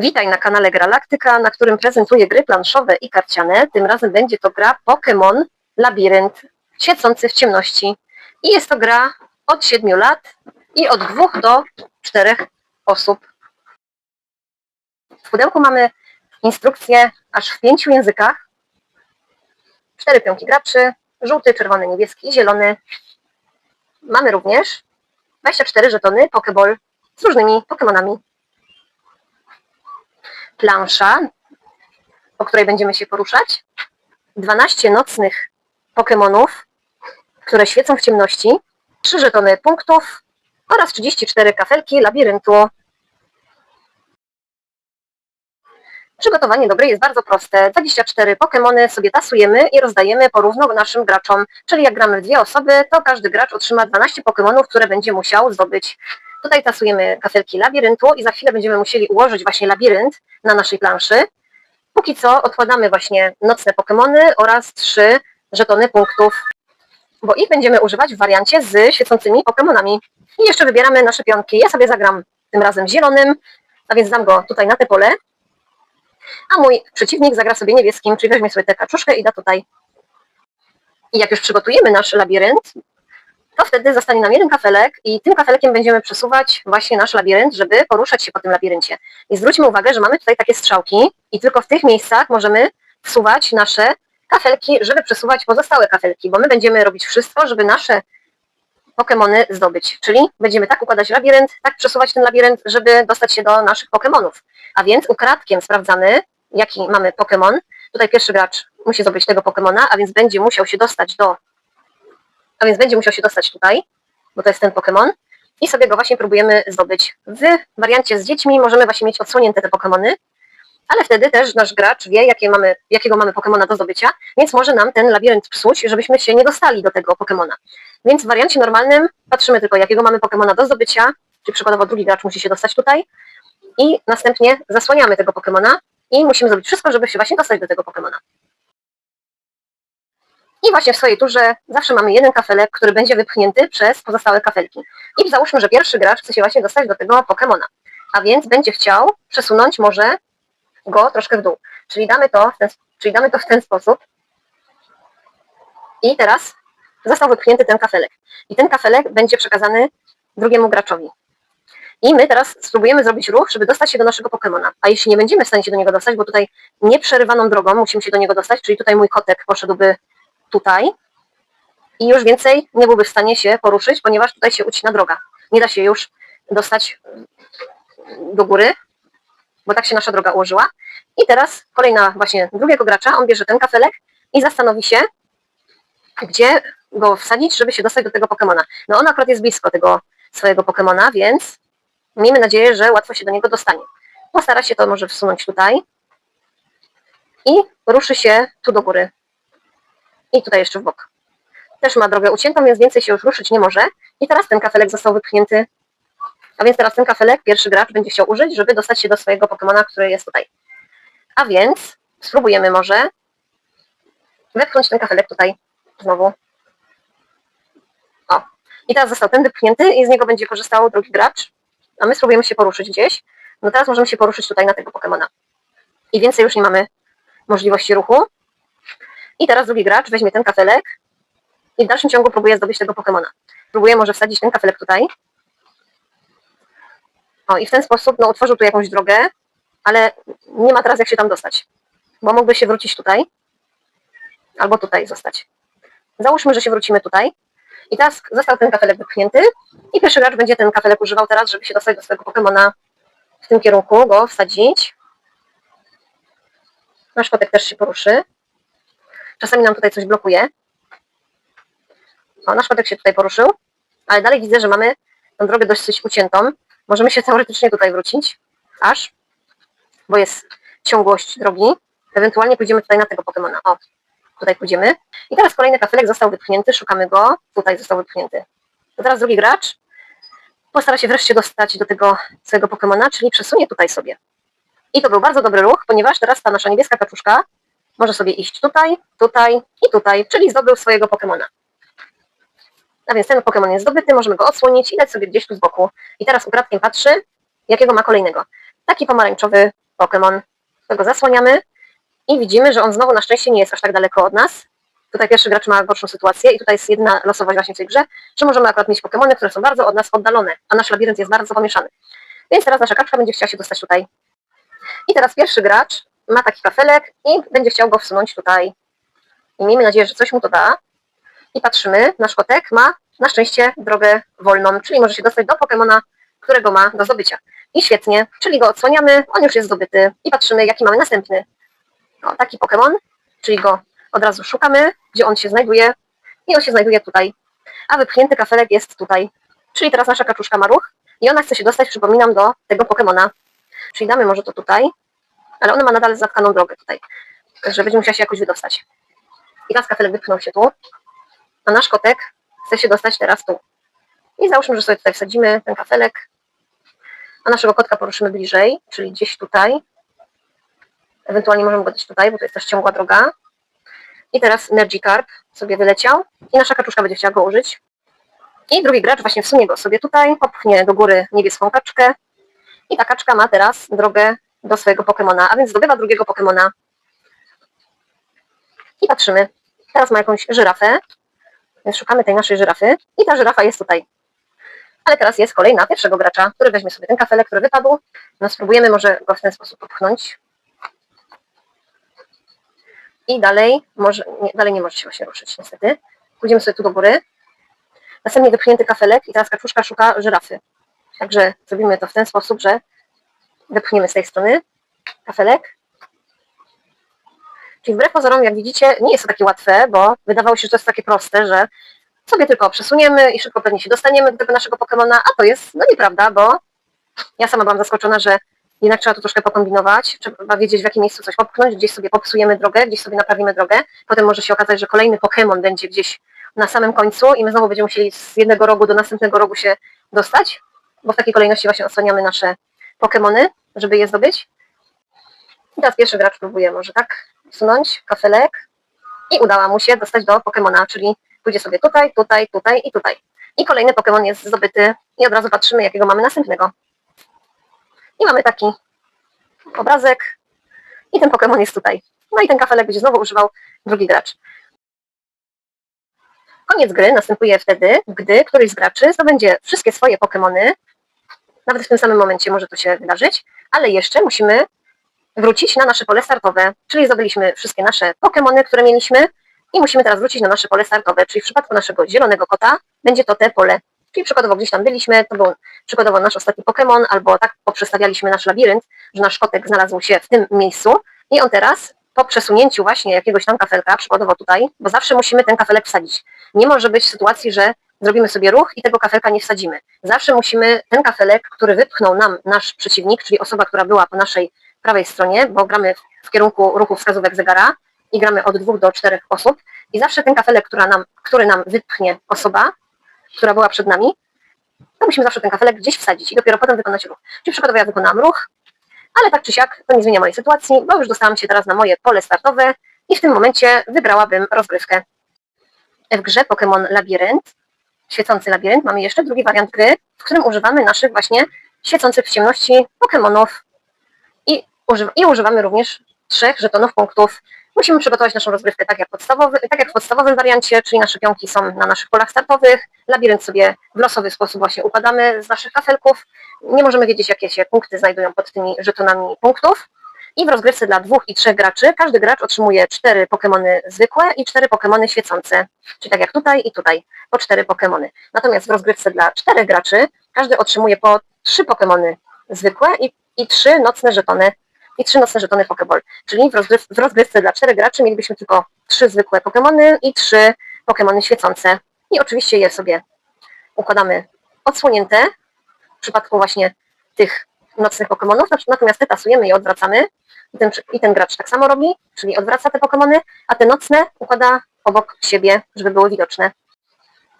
Witaj na kanale Gralaktyka, na którym prezentuję gry planszowe i karciane. Tym razem będzie to gra Pokémon Labirynt, świecący w ciemności. I jest to gra od 7 lat i od 2 do 4 osób. W pudełku mamy instrukcję aż w pięciu językach. Cztery pionki graczy, żółty, czerwony, niebieski i zielony. Mamy również 24 żetony Pokéball z różnymi Pokémonami plansza, po której będziemy się poruszać, 12 nocnych Pokémonów, które świecą w ciemności, 3 żetony punktów oraz 34 kafelki labiryntu. Przygotowanie do gry jest bardzo proste. 24 Pokémony sobie tasujemy i rozdajemy porówno naszym graczom. Czyli jak gramy w dwie osoby, to każdy gracz otrzyma 12 Pokémonów, które będzie musiał zdobyć. Tutaj tasujemy kafelki labiryntu i za chwilę będziemy musieli ułożyć właśnie labirynt na naszej planszy. Póki co odkładamy właśnie nocne Pokémony oraz trzy żetony punktów, bo ich będziemy używać w wariancie z świecącymi Pokémonami. I jeszcze wybieramy nasze pionki. Ja sobie zagram tym razem zielonym, a więc dam go tutaj na te pole, a mój przeciwnik zagra sobie niebieskim, czyli weźmie sobie tę kaczuszkę i da tutaj. I jak już przygotujemy nasz labirynt, to wtedy zostanie nam jeden kafelek i tym kafelkiem będziemy przesuwać właśnie nasz labirynt, żeby poruszać się po tym labiryncie. I zwróćmy uwagę, że mamy tutaj takie strzałki i tylko w tych miejscach możemy wsuwać nasze kafelki, żeby przesuwać pozostałe kafelki, bo my będziemy robić wszystko, żeby nasze Pokemony zdobyć. Czyli będziemy tak układać labirynt, tak przesuwać ten labirynt, żeby dostać się do naszych Pokemonów. A więc ukradkiem sprawdzamy, jaki mamy Pokemon. Tutaj pierwszy gracz musi zdobyć tego Pokemona, a więc będzie musiał się dostać do a więc będzie musiał się dostać tutaj, bo to jest ten Pokémon. I sobie go właśnie próbujemy zdobyć. W wariancie z dziećmi możemy właśnie mieć odsłonięte te Pokémony, ale wtedy też nasz gracz wie, jakie mamy, jakiego mamy Pokémona do zdobycia, więc może nam ten labirynt psuć, żebyśmy się nie dostali do tego Pokémona. Więc w wariancie normalnym patrzymy tylko, jakiego mamy Pokémona do zdobycia, czyli przykładowo drugi gracz musi się dostać tutaj i następnie zasłaniamy tego Pokémona i musimy zrobić wszystko, żeby się właśnie dostać do tego Pokémona. I właśnie w swojej turze zawsze mamy jeden kafelek, który będzie wypchnięty przez pozostałe kafelki. I załóżmy, że pierwszy gracz chce się właśnie dostać do tego Pokemona. A więc będzie chciał przesunąć może go troszkę w dół. Czyli damy to w ten, czyli damy to w ten sposób. I teraz został wypchnięty ten kafelek. I ten kafelek będzie przekazany drugiemu graczowi. I my teraz spróbujemy zrobić ruch, żeby dostać się do naszego Pokemona. A jeśli nie będziemy w stanie się do niego dostać, bo tutaj nieprzerywaną drogą musimy się do niego dostać, czyli tutaj mój kotek poszedłby tutaj i już więcej nie byłby w stanie się poruszyć, ponieważ tutaj się ucina droga. Nie da się już dostać do góry, bo tak się nasza droga ułożyła. I teraz kolejna właśnie drugiego gracza, on bierze ten kafelek i zastanowi się, gdzie go wsadzić, żeby się dostać do tego Pokemona. No on akurat jest blisko tego swojego Pokemona, więc miejmy nadzieję, że łatwo się do niego dostanie. Postara się to może wsunąć tutaj i ruszy się tu do góry i tutaj jeszcze w bok. Też ma drogę uciętą, więc więcej się już ruszyć nie może. I teraz ten kafelek został wypchnięty. A więc teraz ten kafelek pierwszy gracz będzie chciał użyć, żeby dostać się do swojego Pokemona, który jest tutaj. A więc spróbujemy może wepchnąć ten kafelek tutaj znowu. O. I teraz został ten wypchnięty i z niego będzie korzystał drugi gracz. A my spróbujemy się poruszyć gdzieś. No teraz możemy się poruszyć tutaj na tego Pokemona. I więcej już nie mamy możliwości ruchu. I teraz drugi gracz weźmie ten kafelek i w dalszym ciągu próbuje zdobyć tego Pokemona. Próbuje może wsadzić ten kafelek tutaj. O, i w ten sposób no, utworzył tu jakąś drogę, ale nie ma teraz jak się tam dostać. Bo mógłby się wrócić tutaj, albo tutaj zostać. Załóżmy, że się wrócimy tutaj. I teraz został ten kafelek wypchnięty i pierwszy gracz będzie ten kafelek używał teraz, żeby się dostać do swojego Pokemona w tym kierunku, go wsadzić. Nasz kotek też się poruszy. Czasami nam tutaj coś blokuje. O, nasz kotek się tutaj poruszył, ale dalej widzę, że mamy tę drogę dosyć uciętą. Możemy się teoretycznie tutaj wrócić, aż, bo jest ciągłość drogi. Ewentualnie pójdziemy tutaj na tego Pokemona. O, tutaj pójdziemy. I teraz kolejny kafelek został wypchnięty, szukamy go. Tutaj został wypchnięty. To teraz drugi gracz postara się wreszcie dostać do tego swojego Pokemona, czyli przesunie tutaj sobie. I to był bardzo dobry ruch, ponieważ teraz ta nasza niebieska kaczuszka może sobie iść tutaj, tutaj i tutaj, czyli zdobył swojego Pokemona. A więc ten Pokemon jest zdobyty, możemy go odsłonić i dać sobie gdzieś tu z boku. I teraz ukradkiem patrzy, jakiego ma kolejnego. Taki pomarańczowy Pokémon. To go zasłaniamy i widzimy, że on znowu na szczęście nie jest aż tak daleko od nas. Tutaj pierwszy gracz ma gorszą sytuację i tutaj jest jedna losowość właśnie w tej grze, że możemy akurat mieć Pokémony, które są bardzo od nas oddalone, a nasz labirynt jest bardzo pomieszany. Więc teraz nasza kaczka będzie chciała się dostać tutaj. I teraz pierwszy gracz ma taki kafelek i będzie chciał go wsunąć tutaj. I miejmy nadzieję, że coś mu to da. I patrzymy, nasz kotek ma na szczęście drogę wolną, czyli może się dostać do Pokemona, którego ma do zdobycia. I świetnie, czyli go odsłaniamy, on już jest zdobyty i patrzymy, jaki mamy następny. O, taki Pokémon, czyli go od razu szukamy, gdzie on się znajduje i on się znajduje tutaj. A wypchnięty kafelek jest tutaj. Czyli teraz nasza kaczuszka ma ruch i ona chce się dostać, przypominam, do tego Pokemona. Czyli damy może to tutaj, ale ona ma nadal zatkaną drogę tutaj. Także będzie musiała się jakoś wydostać. I teraz kafelek wypchnął się tu, a nasz kotek chce się dostać teraz tu. I załóżmy, że sobie tutaj wsadzimy ten kafelek, a naszego kotka poruszymy bliżej, czyli gdzieś tutaj. Ewentualnie możemy go dać tutaj, bo to jest też ciągła droga. I teraz Energikarp sobie wyleciał i nasza kaczuszka będzie chciała go użyć. I drugi gracz właśnie wsunie go sobie tutaj, popchnie do góry niebieską kaczkę. I ta kaczka ma teraz drogę do swojego Pokemona, a więc zdobywa drugiego Pokemona. I patrzymy. Teraz ma jakąś żyrafę, więc szukamy tej naszej żyrafy. I ta żyrafa jest tutaj. Ale teraz jest kolej na pierwszego gracza, który weźmie sobie ten kafelek, który wypadł. No spróbujemy może go w ten sposób popchnąć. I dalej, może, nie, dalej nie może się właśnie ruszyć niestety. Pójdziemy sobie tu do góry. Następnie wypchnięty kafelek i teraz kaczuszka szuka żyrafy. Także zrobimy to w ten sposób, że wypchniemy z tej strony. Kafelek. Czyli wbrew pozorom, jak widzicie, nie jest to takie łatwe, bo wydawało się, że to jest takie proste, że sobie tylko przesuniemy i szybko pewnie się dostaniemy do naszego Pokemona, a to jest, no nieprawda, bo ja sama byłam zaskoczona, że jednak trzeba tu troszkę pokombinować, trzeba wiedzieć w jakim miejscu coś popchnąć, gdzieś sobie popsujemy drogę, gdzieś sobie naprawimy drogę, potem może się okazać, że kolejny Pokémon będzie gdzieś na samym końcu i my znowu będziemy musieli z jednego rogu do następnego rogu się dostać, bo w takiej kolejności właśnie odsłaniamy nasze Pokémony, żeby je zdobyć. I teraz pierwszy gracz próbuje może tak wsunąć kafelek i udała mu się dostać do Pokémona, czyli pójdzie sobie tutaj, tutaj, tutaj i tutaj. I kolejny Pokémon jest zdobyty i od razu patrzymy, jakiego mamy następnego. I mamy taki obrazek i ten Pokémon jest tutaj. No i ten kafelek będzie znowu używał drugi gracz. Koniec gry następuje wtedy, gdy któryś z graczy zdobędzie wszystkie swoje Pokémony. Nawet w tym samym momencie może to się wydarzyć, ale jeszcze musimy wrócić na nasze pole startowe, czyli zdobyliśmy wszystkie nasze Pokémony, które mieliśmy i musimy teraz wrócić na nasze pole startowe, czyli w przypadku naszego zielonego kota będzie to te pole. Czyli przykładowo gdzieś tam byliśmy, to był przykładowo nasz ostatni Pokémon, albo tak poprzestawialiśmy nasz labirynt, że nasz kotek znalazł się w tym miejscu i on teraz po przesunięciu właśnie jakiegoś tam kafelka, przykładowo tutaj, bo zawsze musimy ten kafelek wsadzić. Nie może być sytuacji, że zrobimy sobie ruch i tego kafelka nie wsadzimy. Zawsze musimy ten kafelek, który wypchnął nam nasz przeciwnik, czyli osoba, która była po naszej prawej stronie, bo gramy w kierunku ruchu wskazówek zegara i gramy od dwóch do czterech osób i zawsze ten kafelek, która nam, który nam wypchnie osoba, która była przed nami, to musimy zawsze ten kafelek gdzieś wsadzić i dopiero potem wykonać ruch. Czyli przykładowo ja wykonałam ruch, ale tak czy siak to nie zmienia mojej sytuacji, bo już dostałam się teraz na moje pole startowe i w tym momencie wygrałabym rozgrywkę. W grze Pokémon Labirynt, świecący labirynt, mamy jeszcze drugi wariant gry, w którym używamy naszych właśnie świecących w ciemności Pokémonów i, i używamy również trzech żetonów punktów. Musimy przygotować naszą rozgrywkę tak jak, podstawowy, tak jak w podstawowym wariancie, czyli nasze pionki są na naszych polach startowych, labirynt sobie w losowy sposób właśnie układamy z naszych kafelków. Nie możemy wiedzieć, jakie się punkty znajdują pod tymi żetonami punktów. I w rozgrywce dla dwóch i trzech graczy każdy gracz otrzymuje cztery Pokémony zwykłe i cztery Pokémony świecące. Czyli tak jak tutaj i tutaj, po cztery Pokémony. Natomiast w rozgrywce dla czterech graczy każdy otrzymuje po trzy Pokémony zwykłe i, i trzy nocne żetony i trzy nocne żetony Pokéball. Czyli w, rozgryw w rozgrywce dla czterech graczy mielibyśmy tylko trzy zwykłe Pokémony i trzy Pokémony świecące. I oczywiście je sobie układamy odsłonięte w przypadku właśnie tych nocnych Pokémonów, natomiast te tasujemy i odwracamy. I ten, I ten gracz tak samo robi, czyli odwraca te Pokémony, a te nocne układa obok siebie, żeby były widoczne.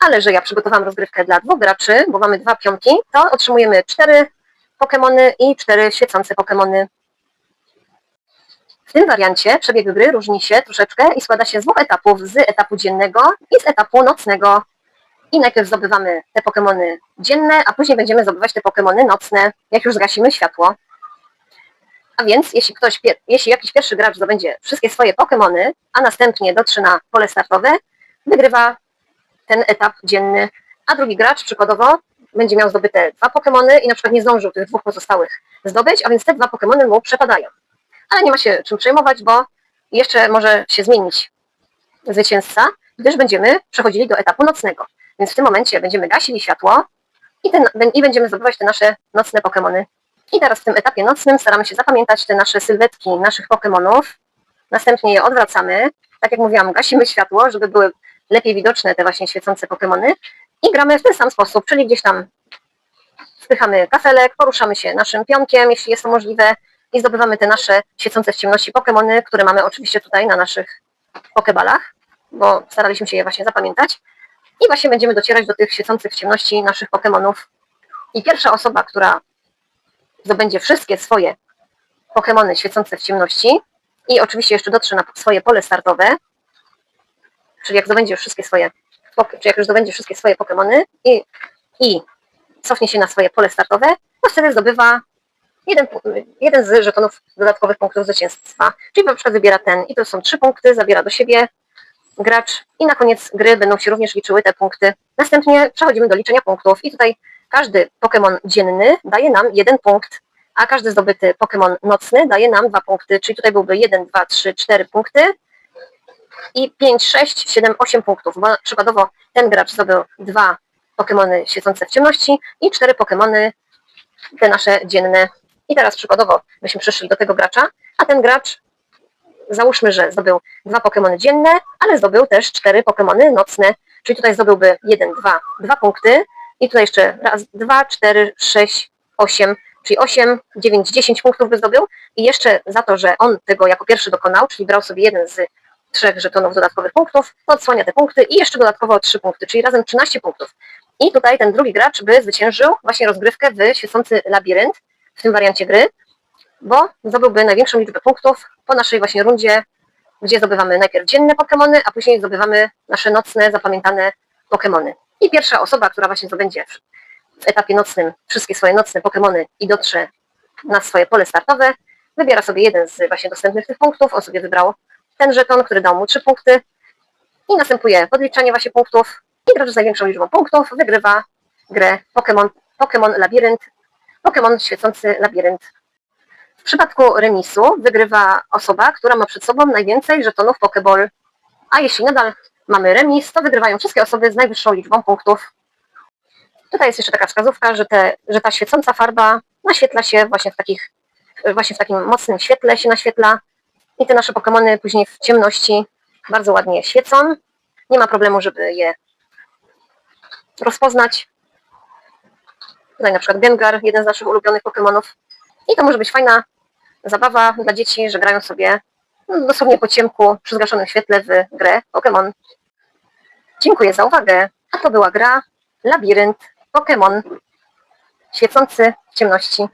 Ale że ja przygotowałam rozgrywkę dla dwóch graczy, bo mamy dwa pionki, to otrzymujemy cztery Pokémony i cztery świecące Pokémony. W tym wariancie przebieg gry różni się troszeczkę i składa się z dwóch etapów, z etapu dziennego i z etapu nocnego. I najpierw zdobywamy te Pokémony dzienne, a później będziemy zdobywać te Pokémony nocne, jak już zgasimy światło. A więc jeśli ktoś, jeśli jakiś pierwszy gracz zdobędzie wszystkie swoje Pokémony, a następnie dotrze na pole startowe, wygrywa ten etap dzienny, a drugi gracz przykładowo będzie miał zdobyte dwa Pokémony i na przykład nie zdążył tych dwóch pozostałych zdobyć, a więc te dwa Pokémony mu przepadają. Ale nie ma się czym przejmować, bo jeszcze może się zmienić zwycięzca, gdyż będziemy przechodzili do etapu nocnego. Więc w tym momencie będziemy gasili światło i, ten, i będziemy zdobywać te nasze nocne Pokémony. I teraz w tym etapie nocnym staramy się zapamiętać te nasze sylwetki naszych Pokémonów. Następnie je odwracamy. Tak jak mówiłam, gasimy światło, żeby były lepiej widoczne te właśnie świecące Pokémony. I gramy w ten sam sposób, czyli gdzieś tam wpychamy kafelek, poruszamy się naszym pionkiem, jeśli jest to możliwe, i zdobywamy te nasze świecące w ciemności Pokémony, które mamy oczywiście tutaj na naszych Pokebalach, bo staraliśmy się je właśnie zapamiętać. I właśnie będziemy docierać do tych świecących w ciemności naszych Pokémonów. I pierwsza osoba, która zdobędzie wszystkie swoje Pokémony świecące w ciemności i oczywiście jeszcze dotrze na swoje pole startowe, czyli jak zdobędzie już wszystkie swoje, pok- czy jak już zdobędzie wszystkie swoje Pokémony i, i cofnie się na swoje pole startowe, to wtedy zdobywa jeden, jeden z żetonów dodatkowych punktów zwycięstwa. Czyli na przykład wybiera ten i to są trzy punkty, zabiera do siebie gracz i na koniec gry będą się również liczyły te punkty. Następnie przechodzimy do liczenia punktów i tutaj każdy Pokémon dzienny daje nam jeden punkt, a każdy zdobyty Pokémon nocny daje nam dwa punkty, czyli tutaj byłby 1, 2, 3, 4 punkty i 5, 6, 7, 8 punktów, bo przykładowo ten gracz zdobył dwa Pokémony świecące w ciemności i cztery Pokémony te nasze dzienne. I teraz przykładowo byśmy przyszli do tego gracza, a ten gracz załóżmy, że zdobył dwa Pokémony dzienne, ale zdobył też cztery Pokémony nocne, czyli tutaj zdobyłby jeden, dwa, dwa punkty. I tutaj jeszcze raz, dwa, cztery, sześć, osiem, czyli osiem, dziewięć, dziesięć punktów by zdobył. I jeszcze za to, że on tego jako pierwszy dokonał, czyli brał sobie jeden z trzech żetonów dodatkowych punktów, odsłania te punkty i jeszcze dodatkowo trzy punkty, czyli razem 13 punktów. I tutaj ten drugi gracz by zwyciężył właśnie rozgrywkę w świecący labirynt w tym wariancie gry, bo zdobyłby największą liczbę punktów po naszej właśnie rundzie, gdzie zdobywamy najpierw dzienne Pokémony, a później zdobywamy nasze nocne, zapamiętane Pokémony. I pierwsza osoba, która właśnie zdobędzie w etapie nocnym wszystkie swoje nocne Pokémony i dotrze na swoje pole startowe, wybiera sobie jeden z właśnie dostępnych tych punktów, on sobie wybrał ten żeton, który dał mu trzy punkty i następuje podliczanie właśnie punktów i gracz z największą liczbą punktów wygrywa grę Pokémon, Pokémon Labirynt, Pokémon Świecący Labirynt. W przypadku remisu wygrywa osoba, która ma przed sobą najwięcej żetonów Pokéball, a jeśli nadal mamy remis, to wygrywają wszystkie osoby z najwyższą liczbą punktów. Tutaj jest jeszcze taka wskazówka, że, te, że ta świecąca farba naświetla się właśnie w takich, właśnie w takim mocnym świetle się naświetla i te nasze Pokemony później w ciemności bardzo ładnie świecą. Nie ma problemu, żeby je rozpoznać. Tutaj na przykład Gengar, jeden z naszych ulubionych Pokemonów. I to może być fajna zabawa dla dzieci, że grają sobie no, dosłownie po ciemku przy zgaszonym świetle w grę Pokémon. Dziękuję za uwagę. A to była gra Labirynt Pokémon świecący w ciemności.